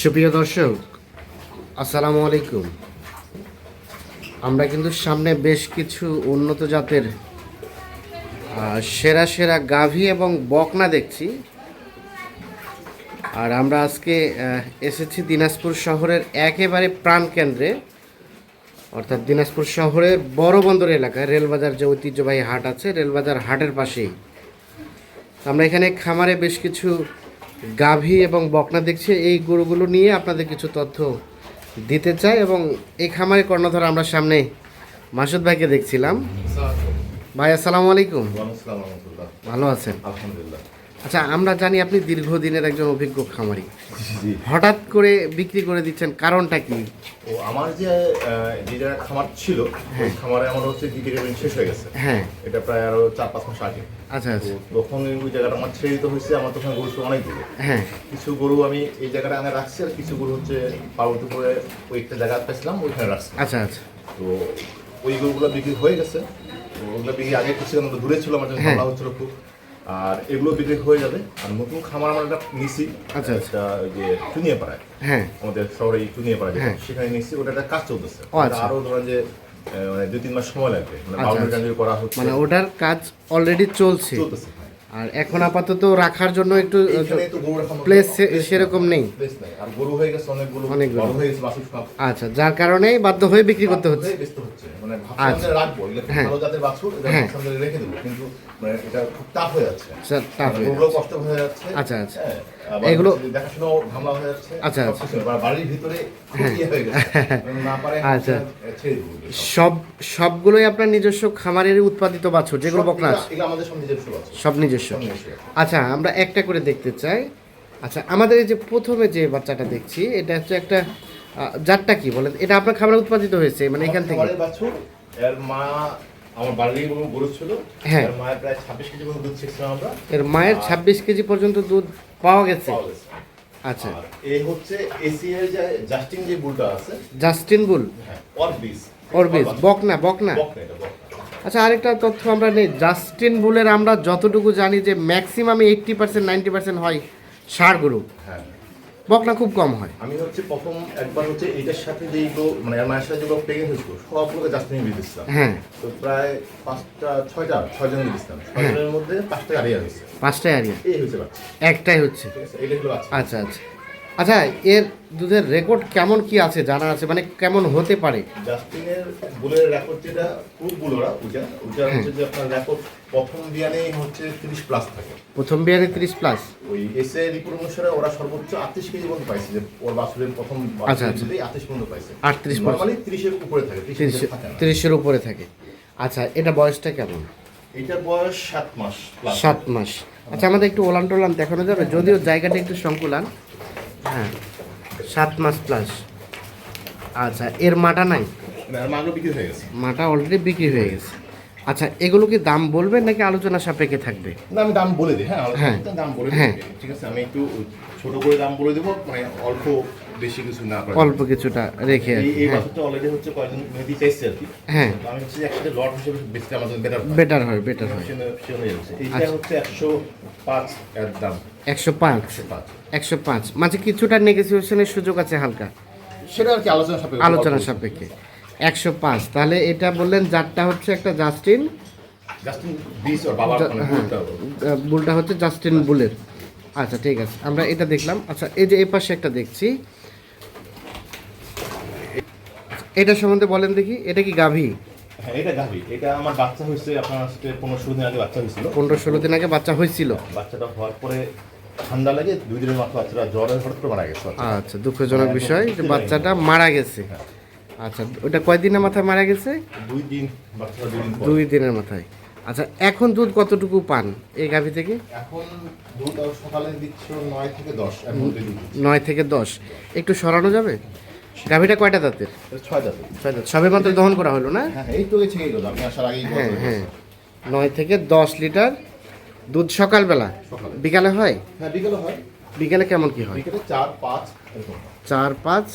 সুপ্রিয় দর্শক, আসসালামু আলাইকুম। আমরা কিন্তু সামনে বেশ কিছু উন্নত জাতের সেরা সেরা গাভী এবং বকনা দেখছি। আর আমরা আজকে এসেছি দিনাজপুর শহরের একেবারে প্রাণকেন্দ্রে অর্থাৎ দিনাজপুর শহরের বড় বন্দর এলাকায়, রেলবাজার যে ঐতিহ্যবাহী হাট আছে, রেলবাজার হাটের পাশেই। আমরা এখানে খামারে বেশ কিছু গাভী এবং বকনা দেখছি এই গরুগুলো নিয়ে আপনাদের কিছু তথ্য দিতে চাই এবং এই খামারে কর্ণধার আমরা সামনে মাসুদ ভাইকে দেখছিলাম। ভাই আসসালামু আলাইকুম। ভালো আছেন? আলহামদুলিল্লাহ। আচ্ছা আমরা জানি আপনি দীর্ঘদিনের একজন অভিজ্ঞ খামারি। হঠাৎ করে বিক্রি করে দিচ্ছেন কারণটা কি? ও আমার যে আহ, যে জায়গায় খামার ছিল ওই খামারে আমার হচ্ছে রেভিনিউ শেষ হয়ে গেছে। হ্যাঁ। এটা প্রায় আরও চার পাঁচ মাস আগে। আচ্ছা আচ্ছা। তখন ওই জায়গাটা আমার ছেড়ে দিতে হয়েছে আমার তখন গরু অনেক দূরে। হ্যাঁ। কিছু গরু আমি এই জায়গাটা আমি রাখছি আর কিছু গরু হচ্ছে পার্বতীপুরে ওই একটা জায়গা পেয়েছিলাম ওইখানে রাখছি। আচ্ছা আচ্ছা। তো ওই গরুগুলো বিক্রি হয়ে গেছে। ওগুলো বিক্রি আগে কিছু দূরে ছিল আমার জন্য হ্যাঁ। ভালো হচ্ছিল খুব। আর এগুলো বিক্রি হয়ে যাবে আর নতুন খামার আমার একটা নিছি আচ্ছা, আচ্ছা। ওই যে চুনিয়ে পাড়ায় হ্যাঁ আমাদের শহরে চুনিয়ে পাড়া যেটা, হ্যাঁ। সেখানে নিছি ওটা একটা কাজ চলতেছে আচ্ছা। আরও ধরেন যে মানে দুই তিন মাস সময় লাগবে মানে আচ্ছা, আচ্ছা। করা হচ্ছে মানে ওটার কাজ অলরেডি চলছে চলতেছে। আর এখন আপাতত রাখার জন্য একটু প্লেস সেরকম নেই। আচ্ছা যার কারণে বাধ্য হয়ে বিক্রি করতে হচ্ছে। মানে আচ্ছা। হ্যাঁ। হ্যাঁ। মানে কষ্ট হয়ে যাচ্ছে। আচ্ছা, আচ্ছা। এগুলো- আচ্ছা, ইয়ে হয়ে। আচ্ছা। সব। সব সবগুলোই আপনার নিজস্ব খামারের উৎপাদিত বাছুর যেগুলো বকনা সব নিজস্ব। আচ্ছা আমরা একটা করে দেখতে চাই। আচ্ছা আমাদের এই যে প্রথমে যে বাচ্চাটা দেখছি এটা হচ্ছে একটা জাতটা কি বলেন? এটা আপনার খামারে উৎপাদিত হয়েছে মানে এখান থেকে। এর মা আমার বাড়ির গরু ছিল। হ্যাঁ। মায়ের প্রায় ছাব্বিশ কেজি মতো দুধ ছেড়েছিলাম আমরা। এর মায়ের ছাব্বিশ কেজি পর্যন্ত দুধ পাওয়া গেছে? আচ্ছা। এই হচ্ছে এসিএর যে জাস্টিন যে বুলটা আছে জাস্টিন বুল? হ্যাঁ অরবিস। অরবিস বকনা বকনা? আচ্ছা আরেকটা তথ্য আমরা নেই। জাস্টিন বুলের আমরা যতটুকু জানি যে maximum eighty percent ninety percent হয় সার গ্রুপ হ্যাঁ। বকনা খুব কম হয়। আমি হচ্ছে প্রথম একবার হচ্ছে এটার সাথে যেগুলো মানে এর মায়ের সাথে যেগুলো প্রেগনেন্ট হয়েছিল সবগুলোকে জাস্টিং দিয়ে দিচ্ছিলাম হ্যাঁ। তো প্রায় পাঁচটা ছয়টা ছয়জন দিচ্ছিলাম ছয়জনের মধ্যে পাঁচটা গাড়ি হয়েছে। পাঁচটাই আরিয়া? এই হয়েছে বাচ্চা। একটাই হচ্ছে। আচ্ছা আচ্ছা। আচ্ছা এর দুধের রেকর্ড কেমন কি আছে জানা আছে? মানে কেমন হতে পারে? জাস্টিনের বুলের রেকর্ড যেটা খুব বুল ওরা ওইটা ওইটা হচ্ছে যে আপনার রেকর্ড প্রথম বিয়ানেই হচ্ছে তিরিশ প্লাস থাকে। প্রথম বিয়ারে তিরিশ প্লাস ওই এসে রিপোর্ট অনুসারে ওরা সর্বোচ্চ আটত্রিশ কেজি পর্যন্ত পাইছে যে ওর বাছুরের প্রথম আচ্ছা, আচ্ছা। আটত্রিশ পর্যন্ত পাইছে। 38 নর্মালি তিরিশের উপরে থাকে তিরিশের উপরে থাকে। আচ্ছা এটা বয়সটা কেমন? এটার বয়স সাত মাস সাত মাস। আচ্ছা আমাদের একটু ওলান টোলান দেখানো যাবে যদিও জায়গাটা একটু সংকুলান। হ্যাঁ সাত মাস প্লাস আচ্ছা এর মাটা নাই? বিক্রি হয়ে গেছে। মাটা অলরেডি বিক্রি হয়ে গেছে। আচ্ছা এগুলো কি দাম বলবেন নাকি আলোচনা সাপেক্ষে থাকবে? না আমি দাম বলে দিই। হ্যাঁ হ্যাঁ। দাম বলে হ্যাঁ। ঠিক আছে আমি একটু ছোট করে দাম বলে দেবো মানে অল্প বেশি কিছু না করে। অল্প কিছুটা রেখে এই হ্যাঁ। বাছুরটা অলরেডি হচ্ছে কয়েকজন মেহেদি চাইছে আর কি। হ্যাঁ। আমি হচ্ছে একসাথে লট হিসেবে বেচতে আমার জন্য বেটার বেটার হয় বেটার হয়। এইটা আচ্ছা। হচ্ছে একশো পাঁচ এর দাম। একশো পাঁচ? একশো পাঁচ। মাঝে কিছুটা নেগোসিয়েশনের সুযোগ আছে হালকা। সেটা আর কি আলোচনা সাপেক্ষে। আলোচনা সাপেক্ষে। একশো পাঁচ। তাহলে এটা বললেন যারটা হচ্ছে একটা জাস্টিন মানে হ্যাঁ। বুলটা হচ্ছে জাস্টিন বুলের। আচ্ছা ঠিক আছে আমরা এটা দেখলাম। আচ্ছা এই যে এই পাশে একটা দেখছি। এটা সম্বন্ধে বলেন দেখি এটা কি গাভী? হ্যাঁ এটা গাভি। এটা আমার বাচ্চা হয়েছে আপনার পনেরো ষোলো দিন আগে বাচ্চা হয়েছিল। পনেরো ষোলো দিন আগে বাচ্চা হয়েছিল? বাচ্চাটা হওয়ার পরে ঠান্ডা লাগে দুই দিনের মাত্র বাচ্চাটা জ্বরের হঠাৎ করে মারা গেছে। আচ্ছা দুঃখজনক বিষয় যে বাচ্চাটা মারা গেছে। আচ্ছা ওটা কয়দিনের মাথায় মারা গেছে? দুই দিন দুই দিনের মাথায়। আচ্ছা এখন দুধ কতটুকু পান এই গাভী থেকে? এখন দুধ সকালে দিচ্ছ নয় থেকে দশ। নয় থেকে দশ। একটু সরানো যাবে? গাভীটা কয়টা দাঁতের? ছয় দাঁত ছয় দাঁত। সবে মাত্র দহন করা হলো না? হ্যাঁ এই তো গেছে রোদ আপনি আসার আগেই হ্যাঁ হ্যাঁ। নয় থেকে দশ লিটার দুধ সকালবেলা? সকালে। বিকালে হয়? হ্যাঁ বিকেলে হয়। বিকালে কেমন কি হয়? বিকেলে চার পাঁচ হয়। চার পাঁচ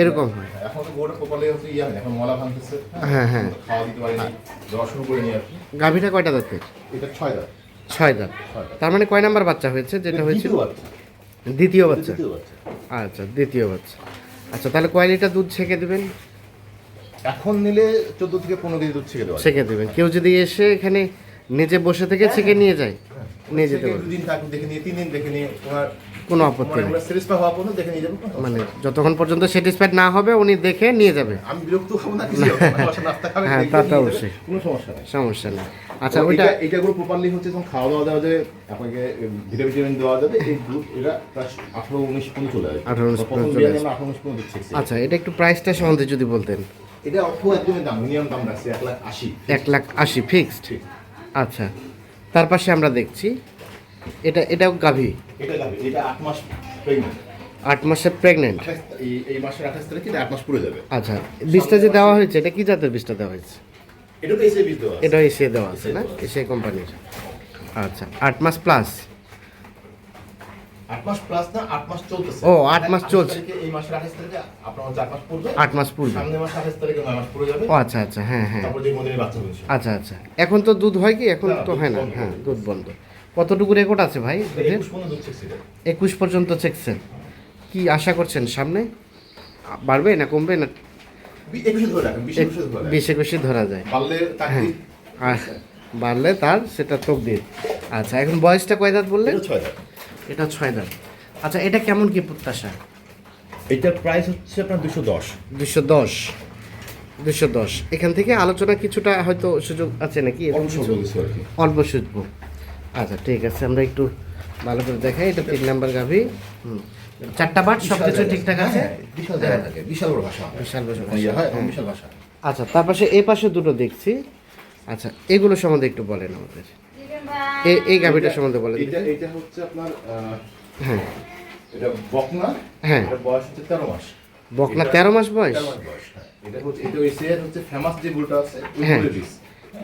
এরকম হয়। হ্যাঁ, এখন তো গোটা প্রপারলি হচ্ছে ইয়ে হয় এখন মলা ভাঙতেছে। হ্যাঁ, হ্যাঁ। খাওয়া দিতে পারিনি দেওয়া শুরু করে নিয়ে কি গাভীটা কয়টা দাঁতের এটা ছয় দাঁত। ছয় দাঁত। তার মানে কয় নাম্বার বাচ্চা হয়েছে? যেটা হয়েছিল? দ্বিতীয় বাচ্চা। দ্বিতীয় বাচ্চা। আচ্ছা দ্বিতীয় বাচ্চা। আচ্ছা তাহলে কয় লিটার দুধ ছেঁকে দেবেন? এখন নিলে চোদ্দ থেকে পনেরো কেজি দুধ ছেঁকে যায়। ছেঁকে দেবেন। কেউ যদি এসে এখানে নিজে বসে থেকে ছেঁকে নিয়ে যায়? নিয়ে যেতে পারবে। দুদিন থাকুক দেখে নিয়ে তিন দিন দেখে নিয়ে তোমার কোনো আপত্তি নেই। স্যাটিসফাই হওয়া পর্যন্ত দেখে নিয়ে যাব। মানে যতক্ষণ পর্যন্ত স্যাটিসফাইড না হবে উনি দেখে নিয়ে যাবে। আমি বিরক্ত হব না কিছু হ্যাঁ, তা তো অবশ্যই। কোনো সমস্যা নেই। সমস্যা নেই। আচ্ছা ওইটা এটা এইটাগুলো প্রপারলি হচ্ছে যখন খাওয়া দাওয়া দেওয়া যাবে আপনাকে ভিটামিন দেওয়া যাবে এই দুধ এটা প্রায় আঠারো উনিশ পর্যন্ত চলে 18, 19 প্রথম পর্যন্ত চলে আসবে। আঠারো উনিশ আচ্ছা এটা একটু প্রাইসটা সম্বন্ধে যদি বলতেন। এটা অল্প একদমই দাম মিনিমাম দাম রাখছি এক লাখ আশি। এক লাখ আশি ফিক্সড আচ্ছা তার পাশে আমরা দেখছি এটা এটাও গাভী? এটা যাবে এটা আট মাস প্রেগনেন্ট আট মাসের প্রেগনেন্ট এই মাসের আঠাশ তারিখে এটা আট মাস পুরো যাবে। আচ্ছা বীজটা যে দেওয়া হয়েছে এটা কি জাতের বীজটা দেওয়া হয়েছে? এটা তো এসে বীজ দেওয়া। এটা এসে দেওয়া আছে না? এসে কোম্পানির আচ্ছা আট মাস প্লাস আট মাস প্লাস না আট মাস চলতেছে। ও, আট মাস চলছে। এই মাসের আঠাশ তারিখে আপনার হচ্ছে আট মাস মাস পূর্বে মাসে মাস ও আচ্ছা আচ্ছা হ্যাঁ হ্যাঁ। আচ্ছা আচ্ছা। এখন তো দুধ হয় কি? এখন তো হয় না। হ্যাঁ দুধ বন্ধ। কতটুকু রেকর্ড আছে ভাই? একুশ পর্যন্ত এটা। চেকছেন কি আশা করছেন সামনে? বাড়বে না কমবে না? বিশ একুশে ধরে। যায়। হ্যাঁ। বাড়লে তার সেটা তকদির আচ্ছা এখন বয়সটা কয় দাঁত বললেন? এটা ছয় হাজার দাঁত। আচ্ছা এটা কেমন কি প্রত্যাশা? এটার প্রাইস হচ্ছে আপনার দুশো দশ। দুশো দশ। দুশো দশ। এখান থেকে আলোচনা কিছুটা হয়তো সুযোগ আছে নাকি? অল্প কি। অল্প শুধবো আচ্ছা ঠিক আছে আমরা একটু ভালো করে দেখাই এটা তিন নাম্বার গাভি। হুম চারটা বাট সব কিছু ঠিকঠাক আছে? হ্যাঁ, বিশাল জায়গা থাকে বিশাল বড় ভাষা বিশাল বড় ভাষা। ইয়ে হয়। বিশাল ভাষা। আচ্ছা তার পাশে এই পাশে দুটো দেখছি। আচ্ছা এগুলো সম্বন্ধে একটু বলেন আমাদের। এই এই গাভিটা সম্বন্ধে বলেন। এটা এটা হচ্ছে আপনার হ্যাঁ। এটা বকনা হ্যাঁ। এটা বয়স হচ্ছে তেরো মাস। বকনা তেরো মাস বয়স? হ্যাঁ। এটা হচ্ছে এটা হচ্ছে ফেমাস যে আছে হ্যাঁ।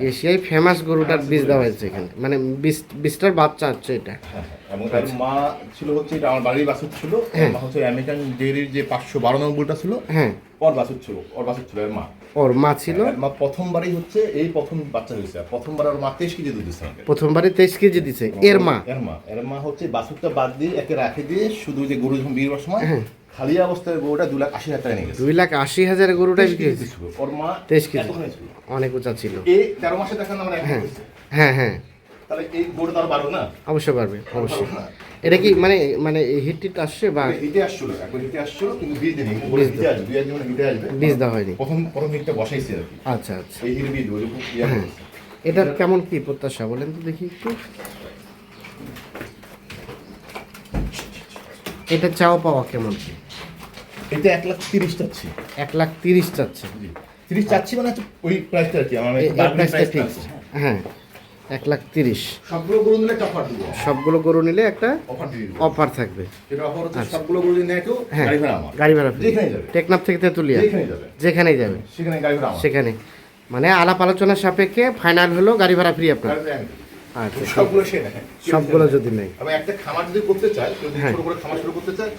এশিয়ায় ফেমাস গরুটার বীজ দেওয়া হয়েছে এখানে। মানে বীজ বীজটার বাচ্চা হচ্ছে এটা। হ্যাঁ, হ্যাঁ। এবং তার মা ছিল হচ্ছে এটা আমার বাড়ির বাছুর ছিল। হ্যাঁ। মা হচ্ছে আমেরিকান ডেয়ারির যে পাঁচশো বারো নম্বরটা ছিল হ্যাঁ। ওর বাছুর ছিল ওর বাছুর ছিল এর মা। ওর মা ছিল? মা প্রথমবারই হচ্ছে এই প্রথম বাচ্চা হয়েছে। প্রথমবার ওর মা তেইশ কেজি দুধ দিচ্ছে আমাকে। প্রথমবারে তেইশ কেজি দিছে এর মা? এর মা। এর মা হচ্ছে বাছুরটা বাদ দিয়ে একে রাখে দিয়ে শুধু যে গরু যখন বিয়ে হওয়ার সময় খালি অবস্থায় গরুটা দু লাখ আশি হাজার টাকা নিয়ে গেছে। দুই লাখ আশি হাজার গরুটাই বিক্রি হয়েছে। ওর মা তেইশ কেজি। অনেক উঁচা ছিল। এই তেরো মাসে দেখান আমরা হ্যাঁ। হ্যাঁ হ্যাঁ। তাহলে এই গরু বারো না? অবশ্যই পারবে অবশ্যই। এটা কি মানে মানে হিট টিট আসছে বা মানে হিটে আসছিল একবার হিটে আসছিল কিন্তু বীজ বীজ হিটে আসবে দুই একদিন হিটে আসবে। বীজ দেওয়া হয়নি। প্রথম প্রথম হিটটা বসাইছি আর কি। আচ্ছা আচ্ছা। এই হিটে বীজ দেবো যে হ্যাঁ। এটার কেমন কি প্রত্যাশা বলেন তো দেখি একটু। এটা চাও পাওয়া কেমন কি? এটা এক লাখ তিরিশ চাচ্ছি। এক লাখ তিরিশ চাচ্ছে। তিরিশ চাচ্ছি মানে ওই প্রাইসটা আর কি আমার। হ্যাঁ এক লাখ তিরিশ। সবগুলো গরু নিলে একটা অফার দিব। সবগুলো গরু নিলে একটা অফার দিব। অফার থাকবে। হচ্ছে সবগুলো গরু যদি নেয় হ্যাঁ গাড়ি ভাড়া টেকনাফ থেকে তেঁতুলিয়া। যেখানে যাবে। যেখানেই যাবে। সেখানে গাড়ি ভাড়া সেখানে মানে আলাপ আলোচনার সাপেক্ষে ফাইনাল হলো গাড়ি ভাড়া ফ্রি আপনার। আচ্ছা সবগুলো সে নেয় সবগুলো যদি নেই আমি একটা খামার যদি করতে চাই যদি হ্যাঁ। ছোট করে খামার শুরু করতে চাই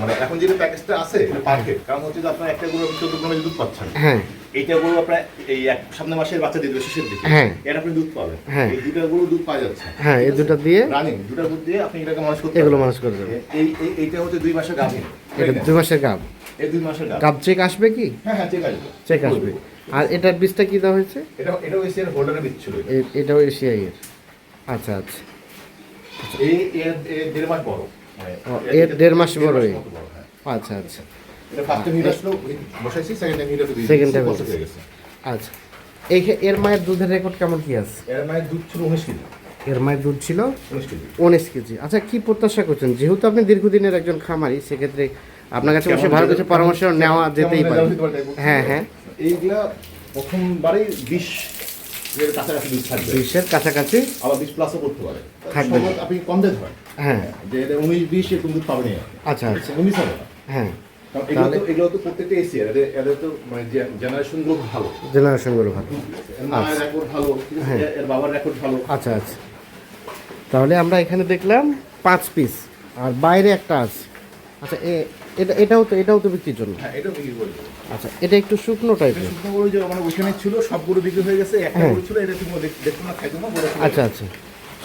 মানে এখন যে প্যাকেজটা আছে এটা কারণ হচ্ছে যে আপনার একটা গরু চোদ্দ দুধ পাচ্ছেন। হ্যাঁ। এইটা গরু আপনার এই এক মাসের বাচ্চা দিয়ে শেষের দিকে। হ্যাঁ। এটা আপনি দুধ পাবেন। হ্যাঁ। এই দুটা গরু দুধ পাওয়া যাচ্ছে। হ্যাঁ এই দুটো দিয়ে রানিং দুটা দুধ দিয়ে আপনি এটাকে মানুষ করতে এগুলো মানুষ এই এই- এইটা হচ্ছে দুই মাসের এটা দুই মাসের গাব এই দুই মাসের গাভ। চেক আসবে কি? হ্যাঁ হ্যাঁ চেক আসবে। চেক আসবে। আর এটার বীজটা কি দেওয়া হয়েছে? এটা এটা ওই এর হোল্ডারে দিচ্ছিল এটা। এ- এটাও এশিয়াই এর। আচ্ছা আচ্ছা। এই এর দেড় মাস বড়। মানে এর দেড় মাস বড় হ্যাঁ। আচ্ছা আচ্ছা। এটা ফার্স্ট টাইম হিট বসাইছি সেকেন্ড টাইম। হয়ে গেছে। আচ্ছা। এই এর মায়ের দুধের রেকর্ড কেমন কি আছে? এর মায়ের দুধ ছিল উনিশ কেজি। এর মায়ের দুধ ছিল উনিশ কেজি। আচ্ছা কি প্রত্যাশা করছেন? যেহেতু আপনি দীর্ঘদিনের একজন খামারি সেক্ষেত্রে আপনার কাছে অবশ্যই ভালো কিছু পরামর্শ নেওয়া যেতেই পারে। হ্যাঁ হ্যাঁ। এইগুলা প্রথমবারেই বিশ এর কাছাকাছি থাকবে। বিশের কাছাকাছি আবার বিশ প্লাসও করতে পারে। থাকবে। আপনি কম দিয়ে ধরেন। হ্যাঁ। যে এটা উনিশ বিশ এরকম দুধ পাবেন আচ্ছা। আচ্ছা উনিশ হবে হ্যাঁ। এগুলো তো এগুলো তো প্রত্যেকটা এসি এদের এদের তো মানে ভালো। জেনারেশনগুলো ভালো। এর মায়ের রেকর্ড ভালো হ্যাঁ। এর- এর বাবার রেকর্ড ভালো। আচ্ছা আচ্ছা। তাহলে আমরা এখানে দেখলাম পাঁচ পিস আর বাইরে একটা আছে। আচ্ছা এ- এটা এটাও তো এটাও তো বিক্রির জন্য? হ্যাঁ এটাও বিক্রি করে। আচ্ছা এটা একটু শুকনো টাইপের শুকনো গরু যে মানে ওখানে ছিল সবগুলো বিক্রি হয়ে গেছে একটা হ্যাঁ। গরু ছিল এটা তুমি দেখতো না খাইতো না বড় আচ্ছা আচ্ছা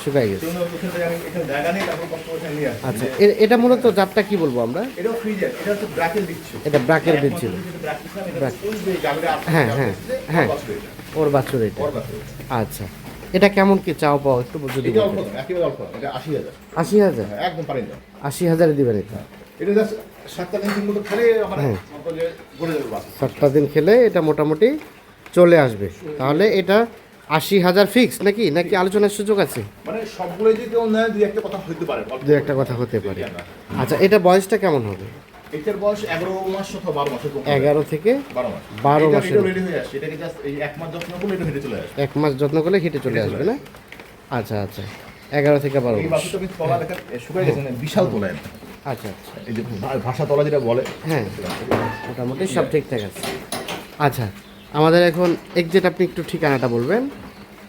শুকাই গেছে। সেজন্য ওখান আমি এখানে জায়গা নেই তারপর কষ্ট করে নিয়ে আসছি। আচ্ছা এটা মূলত জাতটা কি বলব আমরা? এটাও ফ্রিজের এটা হচ্ছে ব্র্যাকের দিচ্ছি। এটা ব্রাকের ছিল হ্যাঁ, হ্যাঁ, হ্যাঁ। ওর বাছুর এটা। আচ্ছা এটা কেমন কি চাও পাও একটু যদি এটা অল্প একেবারে অল্প এটা আশি হাজার। আশি হাজার? হ্যাঁ, একদম পারেন আশি হাজারে দিবেন এটা? এটা জাস্ট সাতটা দিন মতো খেলে আমার হ্যাঁ। গড়ে যাবে সাতটা দিন খেলে এটা মোটামুটি চলে আসবে। তাহলে এটা আশি হাজার ফিক্স নাকি? নাকি আলোচনার সুযোগ আছে? মানে সবগুলো যদি কেউ নেয় দুই একটা কথা হইতে পারে। অল্প দু একটা কথা হতে পারে। আচ্ছা এটা বয়সটা কেমন হবে? এটার বয়স এগারো মাস অথবা বারো মাসের এগারো থেকে বারো মাস। বারো এটা- মাসের। রেডি হয়ে আসছে। এটাকে জাস্ট এই এক মাস যত্ন করলে এটা হেঁটে চলে আসবে। এক মাস যত্ন করলে হেঁটে চলে আসবে না? আচ্ছা আচ্ছা। এগারো থেকে বারো মাস। বিশাল তোলা একদম। আচ্ছা আচ্ছা। এই যে ভাষা তলা যেটা বলে হ্যাঁ মোটামুটি সব ঠিকঠাক আছে। আচ্ছা আমাদের এখন এক্সিট আপনি একটু ঠিকানাটা বলবেন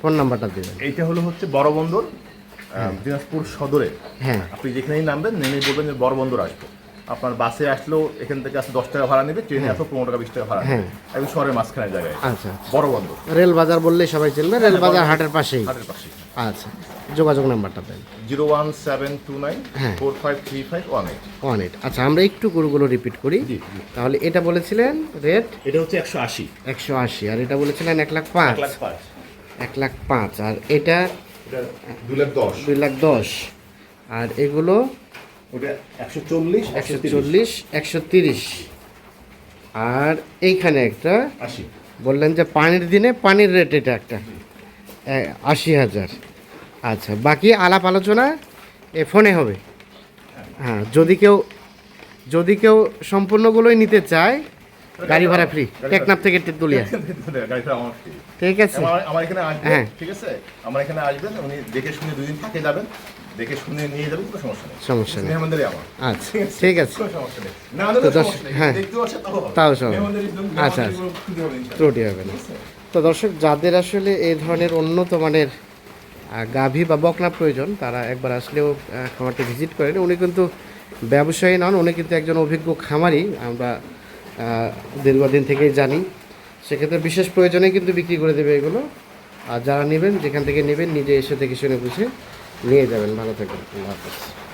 ফোন নাম্বারটা দেবেন। এইটা হলো হচ্ছে বড় বন্দর দিনাজপুর সদরে। হ্যাঁ। আপনি যেখানেই নামবেন নেমে বলবেন যে বড় বন্দর আসব। আপনার বাসে আসলেও এখান থেকে আসলে দশ টাকা ভাড়া নেবে ট্রেনে আসলেও পনেরো টাকা বিশ টাকা ভাড়া নেবে। হ্যাঁ। একদম শহরের মাঝখানে জায়গায়। আচ্ছা বড় বন্দর রেল বাজার বললেই সবাই চিনবে রেল বাজার হাটের পাশেই। হাটের পাশে আচ্ছা। যোগাযোগ নাম্বারটা দেন। Zero one seven two nine হ্যাঁ। Four five three five one eight. One eight. আচ্ছা আমরা একটু গরুগুলো রিপিট করি। তাহলে এটা বলেছিলেন রেট এটা হচ্ছে একশো আশি। একশো আশি। আর এটা বলেছিলেন এক লাখ পাঁচ। এক লাখ পাঁচ। আর এটা? এটা দুই লাখ দশ। দুই লাখ দশ। আর এগুলো? ওটা একশো চল্লিশ একশো চল্লিশ একশো তিরিশ। আর এইখানে একটা? আশি। বললেন যে পানির দিনে পানির রেট এটা একটা। আশি হাজার। আচ্ছা বাকি আলাপ আলোচনা এ ফোনে হবে। হ্যাঁ যদি কেউ যদি কেউ সম্পূর্ণগুলোই নিতে চায় গাড়ি ভাড়া ফ্রি টেকনাফ থেকে ঠিক আছে। আমার আমার এখানে আসবেন হ্যাঁ। ঠিক আছে? আমার এখানে আসবেন উনি দেখে শুনে দুই দিন থাকে যাবেন দেখে শুনে নিয়ে যাবেন কোনো সমস্যা নেই। সমস্যা নেই। মেহমানদারি আমার। আচ্ছা ঠিক আছে? কোনো সমস্যা নেই। না হ্যাঁ। তাও আচ্ছা, ত্রুটি হবে না, না তো দর্শক যাদের আসলে এই ধরনের উন্নত মানের গাভী বা বকনা প্রয়োজন, তারা একবার আসলেও খামারটি ভিজিট করেন। উনি কিন্তু ব্যবসায়ী নন, উনি কিন্তু একজন অভিজ্ঞ খামারি, আমরা দীর্ঘদিন থেকেই জানি। সেক্ষেত্রে বিশেষ প্রয়োজনে কিন্তু বিক্রি করে দেবে এগুলো। আর যারা নেবেন, যেখান থেকে নেবেন, নিজে এসে দেখে শুনে বুঝে নিয়ে যাবেন। ভালো থাকবেন। আল্লাহ হাফেজ।